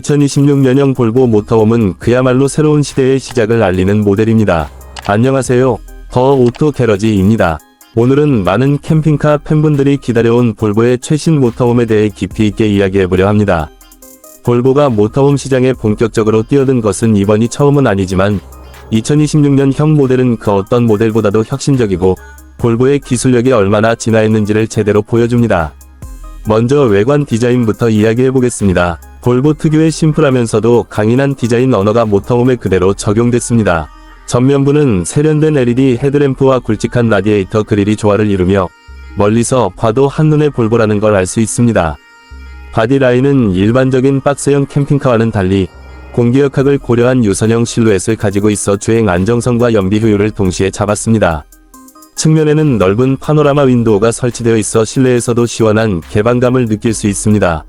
2026년형 볼보 모터홈은 그야말로 새로운 시대의 시작을 알리는 모델입니다. 안녕하세요. 더 오토 게러지입니다. 오늘은 많은 캠핑카 팬분들이 기다려온 볼보의 최신 모터홈에 대해 깊이 있게 이야기해보려 합니다. 볼보가 모터홈 시장에 본격적으로 뛰어든 것은 이번이 처음은 아니지만 2026년 형 모델은 그 어떤 모델보다도 혁신적이고 볼보의 기술력이 얼마나 진화했는지를 제대로 보여줍니다. 먼저 외관 디자인부터 이야기해 보겠습니다. 볼보 특유의 심플하면서도 강인한 디자인 언어가 모터홈에 그대로 적용됐습니다. 전면부는 세련된 LED 헤드램프와 굵직한 라디에이터 그릴이 조화를 이루며 멀리서 봐도 한눈에 볼보라는 걸 알 수 있습니다. 바디 라인은 일반적인 박스형 캠핑카와는 달리 공기역학을 고려한 유선형 실루엣을 가지고 있어 주행 안정성과 연비 효율을 동시에 잡았습니다. 측면에는 넓은 파노라마 윈도우가 설치되어 있어 실내에서도 시원한 개방감을 느낄 수 있습니다.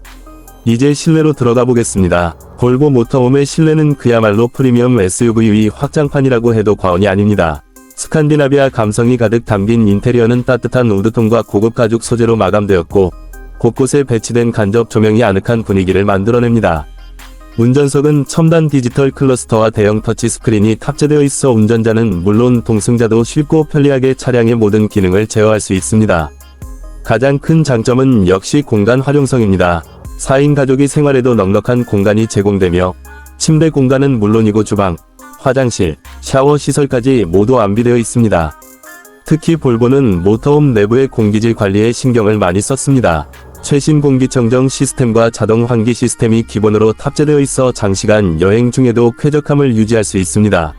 이제 실내로 들어가 보겠습니다. 볼보 모터홈의 실내는 그야말로 프리미엄 SUV 확장판이라고 해도 과언이 아닙니다. 스칸디나비아 감성이 가득 담긴 인테리어는 따뜻한 우드톤과 고급 가죽 소재로 마감되었고 곳곳에 배치된 간접 조명이 아늑한 분위기를 만들어냅니다. 운전석은 첨단 디지털 클러스터와 대형 터치 스크린이 탑재되어 있어 운전자는 물론 동승자도 쉽고 편리하게 차량의 모든 기능을 제어할 수 있습니다. 가장 큰 장점은 역시 공간 활용성입니다. 4인 가족이 생활에도 넉넉한 공간이 제공되며 침대 공간은 물론이고 주방, 화장실, 샤워 시설까지 모두 안비되어 있습니다. 특히 볼보는 모터홈 내부의 공기질 관리에 신경을 많이 썼습니다. 최신 공기청정 시스템과 자동 환기 시스템이 기본으로 탑재되어 있어 장시간 여행 중에도 쾌적함을 유지할 수 있습니다.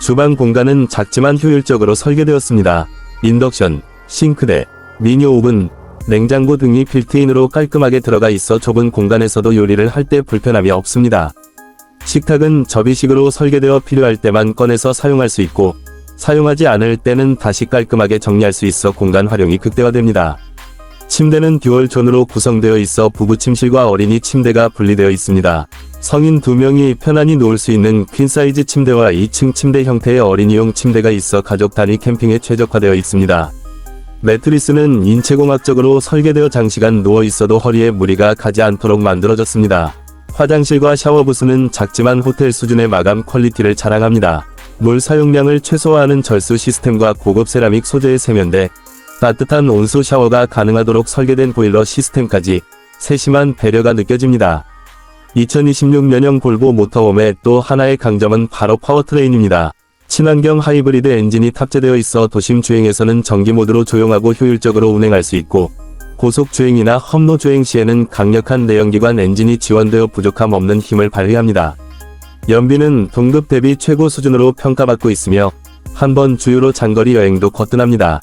주방 공간은 작지만 효율적으로 설계되었습니다. 인덕션, 싱크대, 미니 오븐, 냉장고 등이 빌트인으로 깔끔하게 들어가 있어 좁은 공간에서도 요리를 할 때 불편함이 없습니다. 식탁은 접이식으로 설계되어 필요할 때만 꺼내서 사용할 수 있고 사용하지 않을 때는 다시 깔끔하게 정리할 수 있어 공간 활용이 극대화됩니다. 침대는 듀얼 존으로 구성되어 있어 부부 침실과 어린이 침대가 분리되어 있습니다. 성인 두명이 편안히 누울 수 있는 퀸사이즈 침대와 2층 침대 형태의 어린이용 침대가 있어 가족 단위 캠핑에 최적화되어 있습니다. 매트리스는 인체공학적으로 설계되어 장시간 누워 있어도 허리에 무리가 가지 않도록 만들어졌습니다. 화장실과 샤워 부스는 작지만 호텔 수준의 마감 퀄리티를 자랑합니다. 물 사용량을 최소화하는 절수 시스템과 고급 세라믹 소재의 세면대, 따뜻한 온수 샤워가 가능하도록 설계된 보일러 시스템까지 세심한 배려가 느껴집니다. 2026년형 볼보 모터홈의 또 하나의 강점은 바로 파워트레인입니다. 친환경 하이브리드 엔진이 탑재되어 있어 도심 주행에서는 전기 모드로 조용하고 효율적으로 운행할 수 있고 고속 주행이나 험로 주행 시에는 강력한 내연기관 엔진이 지원되어 부족함 없는 힘을 발휘합니다. 연비는 동급 대비 최고 수준으로 평가받고 있으며 한번 주유로 장거리 여행도 거뜬합니다.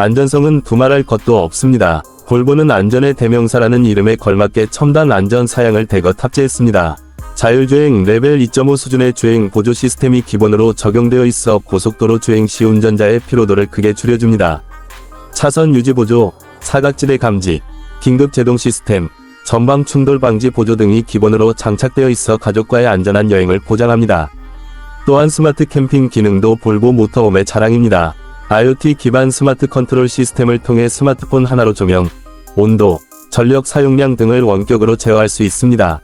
안전성은 두말할 것도 없습니다. 볼보는 안전의 대명사라는 이름에 걸맞게 첨단 안전 사양을 대거 탑재했습니다. 자율주행 레벨 2.5 수준의 주행 보조 시스템이 기본으로 적용되어 있어 고속도로 주행 시 운전자의 피로도를 크게 줄여줍니다. 차선 유지 보조, 사각지대 감지, 긴급 제동 시스템, 전방 충돌 방지 보조 등이 기본으로 장착되어 있어 가족과의 안전한 여행을 보장합니다. 또한 스마트 캠핑 기능도 볼보 모터홈의 자랑입니다. IoT 기반 스마트 컨트롤 시스템을 통해 스마트폰 하나로 조명, 온도, 전력 사용량 등을 원격으로 제어할 수 있습니다.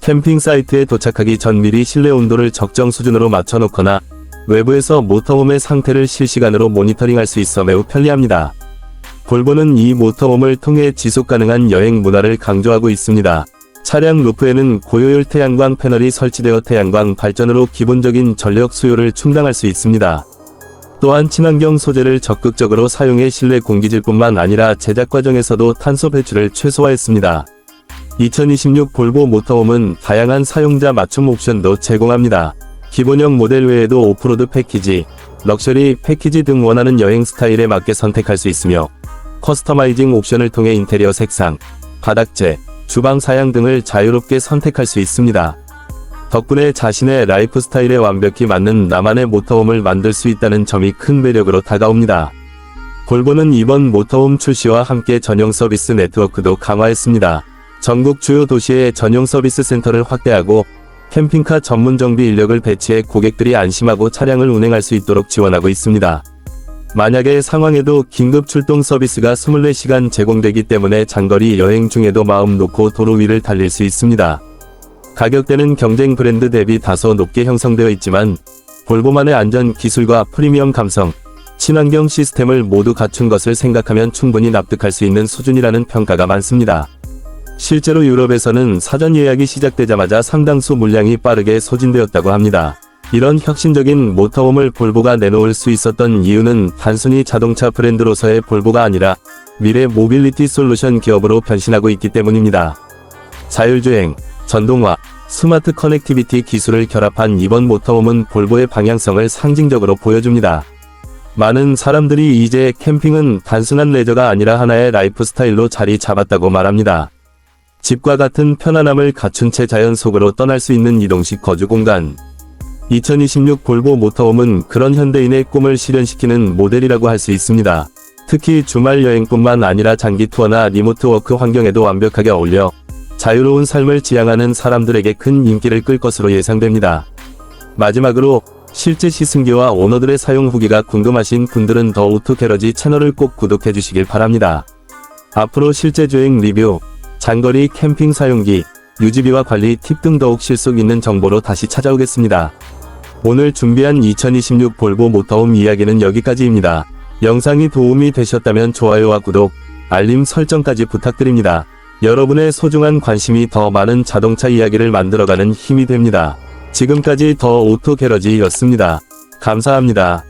캠핑 사이트에 도착하기 전 미리 실내 온도를 적정 수준으로 맞춰놓거나 외부에서 모터홈의 상태를 실시간으로 모니터링할 수 있어 매우 편리합니다. 볼보는 이 모터홈을 통해 지속 가능한 여행 문화를 강조하고 있습니다. 차량 루프에는 고효율 태양광 패널이 설치되어 태양광 발전으로 기본적인 전력 수요를 충당할 수 있습니다. 또한 친환경 소재를 적극적으로 사용해 실내 공기질뿐만 아니라 제작 과정에서도 탄소 배출을 최소화했습니다. 2026 볼보 모터홈은 다양한 사용자 맞춤 옵션도 제공합니다. 기본형 모델 외에도 오프로드 패키지, 럭셔리 패키지 등 원하는 여행 스타일에 맞게 선택할 수 있으며 커스터마이징 옵션을 통해 인테리어 색상, 바닥재, 주방 사양 등을 자유롭게 선택할 수 있습니다. 덕분에 자신의 라이프 스타일에 완벽히 맞는 나만의 모터홈을 만들 수 있다는 점이 큰 매력으로 다가옵니다. 볼보는 이번 모터홈 출시와 함께 전용 서비스 네트워크도 강화했습니다. 전국 주요 도시에 전용 서비스 센터를 확대하고 캠핑카 전문 정비 인력을 배치해 고객들이 안심하고 차량을 운행할 수 있도록 지원하고 있습니다. 만약의 상황에도 긴급 출동 서비스가 24시간 제공되기 때문에 장거리 여행 중에도 마음 놓고 도로 위를 달릴 수 있습니다. 가격대는 경쟁 브랜드 대비 다소 높게 형성되어 있지만 볼보만의 안전 기술과 프리미엄 감성, 친환경 시스템을 모두 갖춘 것을 생각하면 충분히 납득할 수 있는 수준이라는 평가가 많습니다. 실제로 유럽에서는 사전 예약이 시작되자마자 상당수 물량이 빠르게 소진되었다고 합니다. 이런 혁신적인 모터홈을 볼보가 내놓을 수 있었던 이유는 단순히 자동차 브랜드로서의 볼보가 아니라 미래 모빌리티 솔루션 기업으로 변신하고 있기 때문입니다. 자율주행, 전동화, 스마트 커넥티비티 기술을 결합한 이번 모터홈은 볼보의 방향성을 상징적으로 보여줍니다. 많은 사람들이 이제 캠핑은 단순한 레저가 아니라 하나의 라이프 스타일로 자리 잡았다고 말합니다. 집과 같은 편안함을 갖춘 채 자연 속으로 떠날 수 있는 이동식 거주 공간. 2026 볼보 모터홈은 그런 현대인의 꿈을 실현시키는 모델이라고 할 수 있습니다. 특히 주말 여행뿐만 아니라 장기 투어나 리모트 워크 환경에도 완벽하게 어울려 자유로운 삶을 지향하는 사람들에게 큰 인기를 끌 것으로 예상됩니다. 마지막으로 실제 시승기와 오너들의 사용 후기가 궁금하신 분들은 더 오토 게러지 채널을 꼭 구독해 주시길 바랍니다. 앞으로 실제 주행 리뷰, 장거리 캠핑 사용기, 유지비와 관리 팁 등 더욱 실속 있는 정보로 다시 찾아오겠습니다. 오늘 준비한 2026 볼보 모터홈 이야기는 여기까지입니다. 영상이 도움이 되셨다면 좋아요와 구독, 알림 설정까지 부탁드립니다. 여러분의 소중한 관심이 더 많은 자동차 이야기를 만들어가는 힘이 됩니다. 지금까지 더 오토 게러지였습니다. 감사합니다.